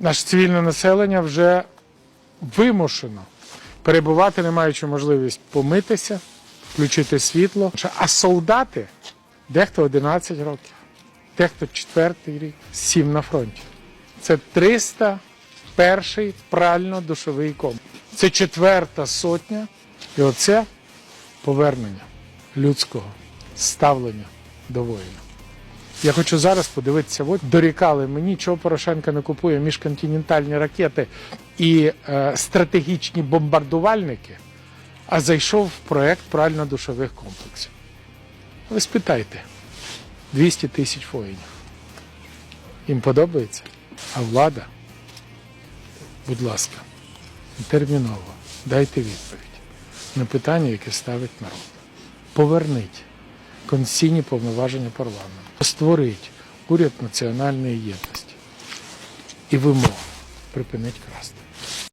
Наше цивільне населення вже вимушено перебувати, не маючи можливість помитися, включити світло. А солдати дехто 11 років, дехто 4 рік, 7 на фронті. Це 301 прально-душовий комплекс. Це четверта сотня. І оце повернення людського ставлення до воїна. Я хочу зараз подивитися, от дорікали мені, чого Порошенко не купує міжконтинентальні ракети і е, стратегічні бомбардувальники, а зайшов в проект прально-душових комплексів. Ви спитайте, 200 тисяч воїнів. Їм подобається? А влада, будь ласка, терміново дайте відповідь на питання, яке ставить народ. Поверніть конституційні повноваження парламенту, створить уряд національної єдності і вимог припинить красти.